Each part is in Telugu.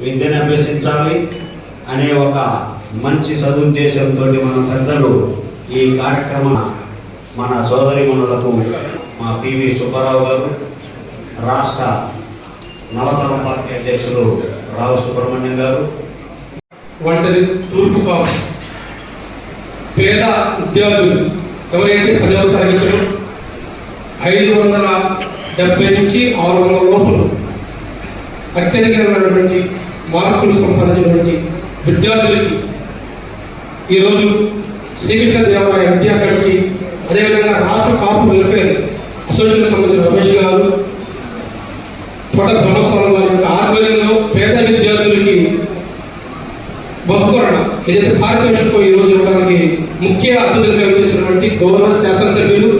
విద్యను అభ్యసించాలి అనే ఒక మంచి సదుద్దేశంతో మన పెద్దలు ఈ కార్యక్రమ మన సోదరిమణులకు మా పివి సుబ్బారావు గారు రాష్ట్ర నవతరం పార్టీ అధ్యక్షులు రావు సుబ్రహ్మణ్యం గారు. వంటది తూర్పు పేద ఉద్యోగులు ఎవరైతే పదవ తరగతులు ఐదు వందల డెబ్బై నుంచి ఆరు వందల లోపల అత్యధికమైనటువంటి మార్కులు సంపాదించినటువంటి విద్యార్థులకి ఈరోజు శ్రీకృష్ణ దేవాలయ విద్యా కమిటీ అదేవిధంగా రాష్ట్ర కాపు వెల్ఫేర్ అసోసియేషన్ సంబంధించిన రమేష్ గారు పొట బ్రహ్మస్వామి వారి యొక్క ఆధ్వర్యంలో పేద విద్యార్థులకి బహుకరణ ఏదైతే పారితోషికం ఈ రోజు ఇవ్వడానికి ముఖ్య అతిథులుగా వచ్చేసినటువంటి గౌరవ శాసనసభ్యులు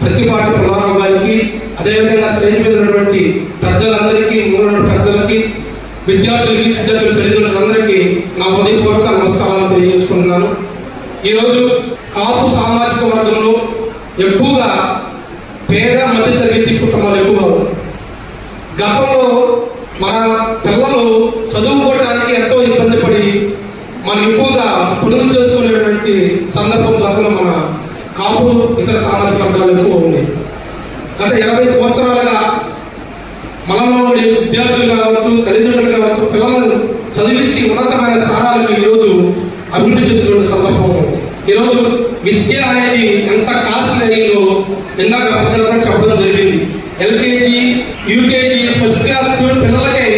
ప్రతిపాటి ప్రధాన గారికి అదేవిధంగా స్టేజ్ మీద ఉన్నటువంటి పెద్దలందరికీ మూడు పెద్దలకి విద్యార్థులకి విద్యార్థుల తల్లిదండ్రులందరికీ నా హృదయపూర్వక నమస్కారాలు తెలియజేసుకుంటున్నాను. ఈరోజు కాపు సామాజిక వర్గంలో ఎక్కువగా పేద మధ్యతరగతి కుటుంబాలు ఎక్కువగా గతంలో మన పిల్లలు చదువుకోవడానికి ఎంతో ఇబ్బంది పడి మనం ఎక్కువగా పునులు చేసుకునేటువంటి సందర్భం గతంలో మన కాపు ఇతర సామాజిక వర్గాలు ఎక్కువ ఉన్నాయి. గత ఇరవై సంవత్సరాలుగా మనలో ఉండే విద్యార్థులు కావచ్చు తల్లిదండ్రులు కావచ్చు పిల్లలను చదివించి ఉన్నతమైన స్థానాలకు ఈరోజు అభివృద్ధి చెందుతున్న సందర్భం ఈరోజు విద్య అనేది ఎంత కాస్ట్ అయ్యిందో ఇందాక పెద్దలందరూ చెప్పడం జరిగింది. ఎల్కేజీ యూకేజీ ఫస్ట్ క్లాస్ పిల్లలకే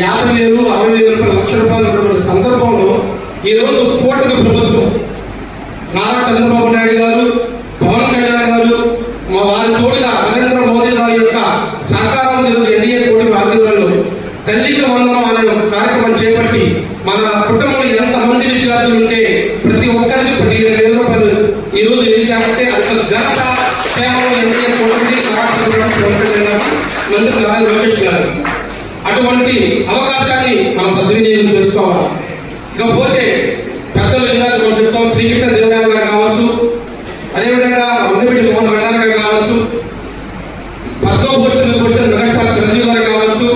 యాభై వేలు అరవై వేలు రూపాయలు లక్ష రూపాయలు ఉన్నటువంటి సందర్భంలో ఈరోజు కూటమి ప్రభుత్వం నారా చంద్రబాబు నాయుడు గారు పవన్ కళ్యాణ్ గారు మా వారి తోడుగా నరేంద్ర మోదీ గారి యొక్క సహకారం ఈరోజు ఎన్డీఏ కూటమి ఆధ్వర్యంలో తల్లికి వందనం అనే ఒక కార్యక్రమం చేపట్టి మన కుటుంబంలో ఎంతమంది విద్యార్థులు ఉంటే ఒక్కరికి పదిహేను వేల రూపాయలు. ఈ రోజు వేసామంటే అసలు ఘనత కేవలం ఎన్డీఏ కూటమి మంత్రి నారాయణ లోకేష్ గారు. అటువంటి అవకాశాన్ని మనం సద్వినియోగం చేసుకోవాలి. ఇకపోతే పెద్దలు ఇందాక మనం చెప్తాం శ్రీకృష్ణ దేవరాయలు గారు కావచ్చు అదేవిధంగా వందమిటి మోహన్ రంగారావు గారు కావచ్చు పద్మభూషణ్ భూషణ్ మెగాస్టార్ చిరంజీవి గారు కావచ్చు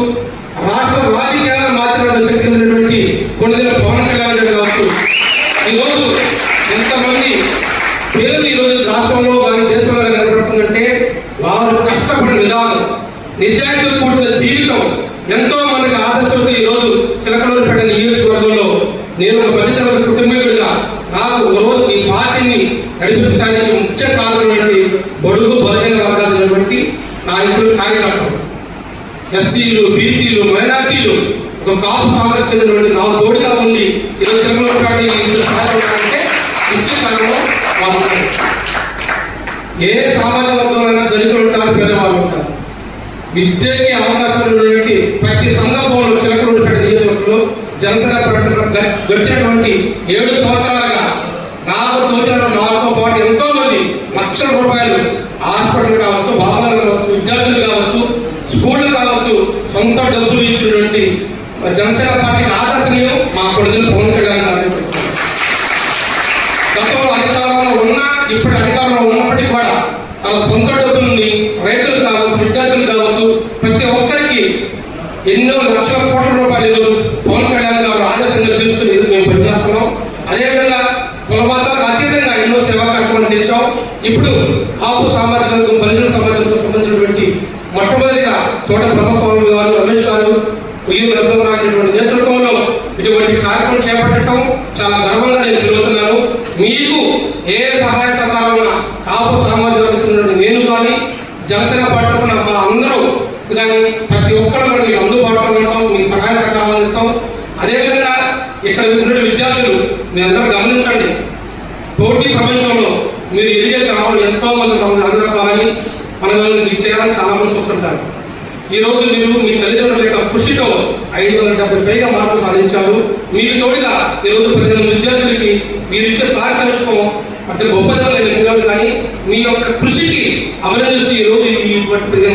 రాష్ట్ర రాజకీయాలను మార్చినటువంటి శక్తి ఉన్నటువంటి కొన్నిదిన పవన్ కళ్యాణ్ గారు కావచ్చు ఈరోజు ఎంతమంది పేరు ఈరోజు రాష్ట్రంలో కానీ దేశంలో కానీ నిలబడుతుందంటే వారు కష్టపడిన విధానం నిజాయితీ కూడిన జీవితం. ఎంతో మనకు ఆదర్శంతో ఈరోజు చిలకలూరుపేట నియోజకవర్గంలో నేను ఒక పవిత్ర కుటుంబీకుడిగా నాకు ఒక రోజు ఈ పార్టీని నడిపించడానికి ముఖ్య కారణమైనది బడుగు బలహీన వర్గాలు ఉన్నటువంటి నాయకులు కార్యకర్తలు. ఎస్సీలు బీసీలు మైనార్టీలు ఒక కాపు సామర్థ్యం చెందినటువంటి నాకు తోడుగా ఉండి ఈరోజు చిలకలూరుపేట ఇంత ముఖ్య కారణం ఏ సామాజిక వర్గంలో దళితులు ఉంటారు పేదవాళ్ళు ఉంటారు. విద్యకి అవకాశాలు ఉన్నటువంటి ప్రతి సందర్భంలో చిలకలూరుపేట నియోజకవర్గంలో జనసేన ప్రకటన గడిచినటువంటి ఏడు సంవత్సరాలుగా నాకు తోచిన నాతో పాటు ఎంతో మంది లక్షల రూపాయలు హాస్పిటల్ కావచ్చు భవనాలు కావచ్చు విద్యార్థులు కావచ్చు స్కూళ్ళు కావచ్చు సొంత డబ్బులు ఇచ్చినటువంటి జనసేన పార్టీకి ఆకర్షణీయం మా ప్రజలు పవన్ కళ్యాణ్ గతంలో అధికారంలో ఉన్నా ఇప్పుడు అధికారంలో ఉన్నప్పటికీ కూడా తన సొంత డబ్బుల్ని రైతులు కావచ్చు విద్యార్థులు కావచ్చు ప్రతి ఒక్కరికి ఎన్నో లక్షల కోట్ల రూపాయలు ఈరోజు పవన్ కళ్యాణ్ గారు ఆదర్శంగా తీసుకుని మేము పనిచేస్తున్నాం. అదేవిధంగా కులమాతాలకు అతీతంగా ఎన్నో సేవా కార్యక్రమాలు చేశాం. ఇప్పుడు కాపు సామాజిక వర్గం బలిజన సమాజంకు సంబంధించినటువంటి మొట్టమొదటిగా తోట బ్రహ్మస్వామి గారు రమేష్ గారు ఉయ్యూరు నరసింహరాజు నేతృత్వంలో ఇటువంటి కార్యక్రమం చేపట్టడం చాలా గర్వంగా నేను తిరుగుతున్నాను మీకు ఏ సహాయ సహకారంగా కాపు సామాజిక వర్గం నేను కానీ జనసేన పార్టీ మా అందరూ కానీ ప్రతి ఒక్కరు కూడా మీకు అందుబాటులో ఉంటాం మీ సహాయ సహకారాలు ఇస్తాం అదేవిధంగా ఇక్కడ ఉన్న విద్యార్థులు మీ అందరూ గమనించండి? పోటీ ప్రపంచంలో మీరు ఎదిగే కావాలి ఎంతో మంది మమ్మల్ని అందరూ మన మీకు చేయాలని చాలా మంది చూస్తుంటారు. ఈ రోజు మీరు మీ తల్లిదండ్రుల యొక్క కృషితో ఐదు వందల డెబ్బై పైగా మార్కులు సాధించారు. మీరు తోడుగా ఈ రోజు విద్యార్థులకి మీరు ఇచ్చే పారితోషికం అంత గొప్పదనం నేను తెలియదు కానీ మీ యొక్క కృషికి అభినందిస్తూ ఈ రోజు ఈ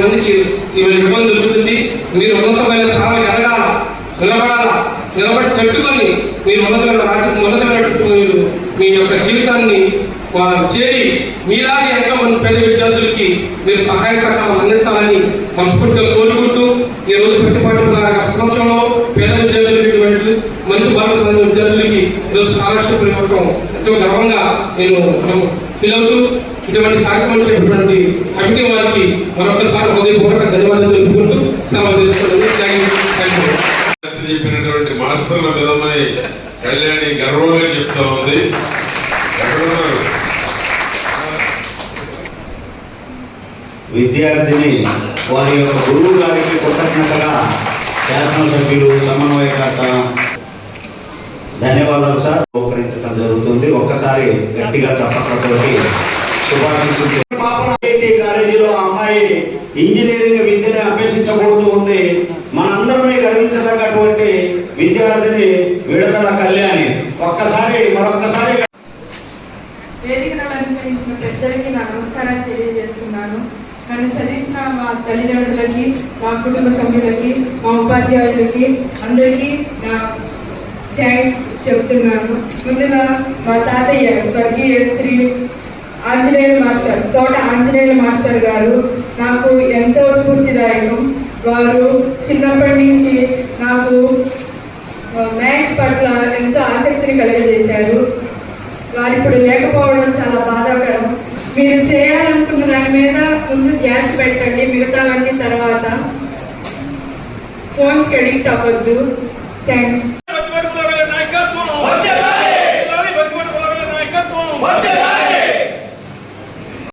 మందికి ఇవ్వడం జరుగుతుంది. మీరు ఉన్నతమైన స్థానానికి నిలబడి మీరు ఉన్నతమైన రాజ్యం ఉన్నతమైన మీరు మీ యొక్క జీవితాన్ని వారు చేరి మీలాగే ఎంతో మంది పేద విద్యార్థులకి మీరు సహాయ సహకారం అందించాలని మనస్ఫూర్తిగా కోరుకుంటూ ఈ రోజు ప్రతిపాటి సంవత్సరంలో పేద విద్యార్థులకి మంచి మార్కులు విద్యార్థులకి ఈరోజు స్కాలర్షిప్ ఇవ్వడం ఎంతో గర్వంగా నేను ఫీల్ అవుతూ ఇటువంటి కార్యక్రమం చేసినటువంటి కమిటీ వారికి మరొకసారి హృదయపూర్వక ధన్యవాదాలు తెలుపుకుంటూ సెలవు తీసుకోవడం చెప్పినటువంటి మాస్టర్ల విధమై కళ్యాణి గర్వంగా చెప్తా ఉంది. ఎక్కడున్నారు విద్యార్థిని వారి యొక్క గురువు గారికి కృతజ్ఞతగా శాసనసభ్యులు సమన్వయకర్త ధన్యవాదాలు సార్. ఉపకరించడం జరుగుతుంది. ఒక్కసారి గట్టిగా చప్పట్లతోటి శుభాశించులు కాలేజీలో ఆ అమ్మాయి ఇంజనీరింగ్ విద్యను అభ్యసించకూడదు ఉంది. మనందరమే గర్వించదగ్గటువంటి విద్యార్థిని విడుదల కళ్యాణి. ఒక్కసారి మరొక్కసారి వేదికను అలంకరించిన పెద్దలకి నా నమస్కారాలు తెలియజేస్తున్నాను. నన్ను చదివించిన మా తల్లిదండ్రులకి మా కుటుంబ సభ్యులకి మా ఉపాధ్యాయులకి అందరికీ నా థ్యాంక్స్ చెప్తున్నాను ముందుగా మా తాతయ్య స్వర్గీయ శ్రీ ఆంజనేయుల మాస్టర్ తోట ఆంజనేయ మాస్టర్ గారు నాకు ఎంతో స్ఫూర్తిదాయకం. వారు చిన్నప్పటి నుంచి నాకు మ్యాథ్స్ పట్ల ఎంతో ఆసక్తిని కలుగజేశారు. వారు ఇప్పుడు లేకపోవడం చాలా బాధాకరం. మీరు చేయాలనుకున్న దాని మీద ముందు గ్యాస్ పెట్టండి. మిగతావన్నీ తర్వాత ఫోన్స్కి అడిక్ట్ అవ్వద్దు. థ్యాంక్స్